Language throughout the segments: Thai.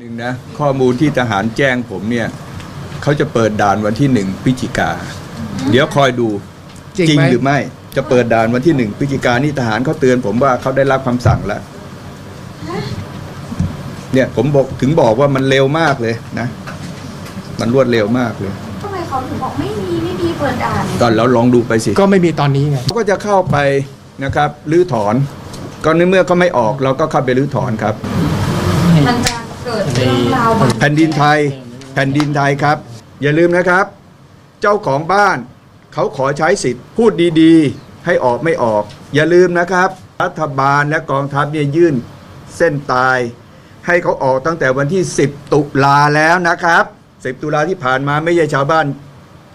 หนึ่งนะข้อมูลที่ทหารแจ้งผมเนี่ยเขาจะเปิดด่านวันที่หนึ่งพฤศจิกา เดี๋ยวคอยดูจริงไหมหรือไม่ จะเปิดด่านวันที่หนึ่งพฤศจิกานี่ทหารเขาเตือนผมว่าเขาได้รับคำสั่งแล้วเนี่ยผมบอกถึงบอกว่ามันเร็วมากเลยนะ มันรวดเร็วมากเลยทำไมเขาถึงบอกไม่มีไม่มีเปิดด่านตอนเราลองดูไปสิก็ไม่มีตอนนี้ไงเขาก็จะเข้าไปนะครับรื้อถอน ก็ในเมื่อเขาไม่ออกเราก็เข้าไปรื้อถอนครับมันจะ แผ่นดินไทย แผ่นดินไทยครับ อย่าลืมนะครับ เจ้าของบ้านเขาขอใช้สิทธิ์พูดดีๆ ให้ออกไม่ออก อย่าลืมนะครับ รัฐบาลและกองทัพเนี่ยยื่นเส้นตาย ให้เขาออกตั้งแต่วันที่ 10 ตุลาแล้วนะครับ 10 ตุลาที่ผ่านมาไม่ใช่ชาวบ้าน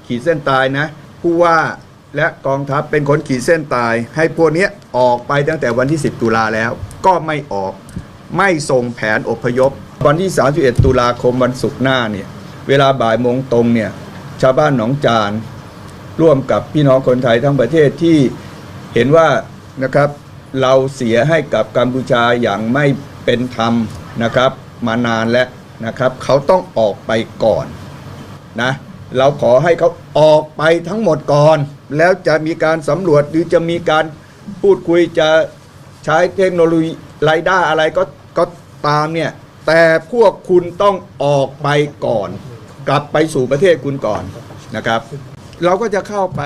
ขีดเส้นตายนะผู้ว่าและกองทัพเป็นคนขีดเส้นตาย ให้พวกนี้ออกไปตั้งแต่วันที่ 10 ตุลาแล้ว ก็ไม่ออก ไม่ส่งแผนอพยพ วันที่ 31 ตุลาคมวันศุกร์หน้าเนี่ยเวลาบ่ายโมงตรงเนี่ยชาวบ้านหนองจาน ร่วมกับพี่น้องคนไทยทั้งประเทศที่เห็นว่านะครับเราเสียให้กับกัมพูชาอย่างไม่เป็นธรรมนะครับ มานานแล้วนะครับ เขาต้องออกไปก่อนนะเราขอให้เขาออกไปทั้งหมดก่อน แล้วจะมีการสำรวจหรือจะมีการพูดคุยจะใช้เทคโนโลยีไรด้าอะไรก็ก็ตามเนี่ย แต่พวกคุณต้องออกไปก่อน กลับไปสู่ประเทศคุณก่อนนะครับ เราก็จะเข้าไป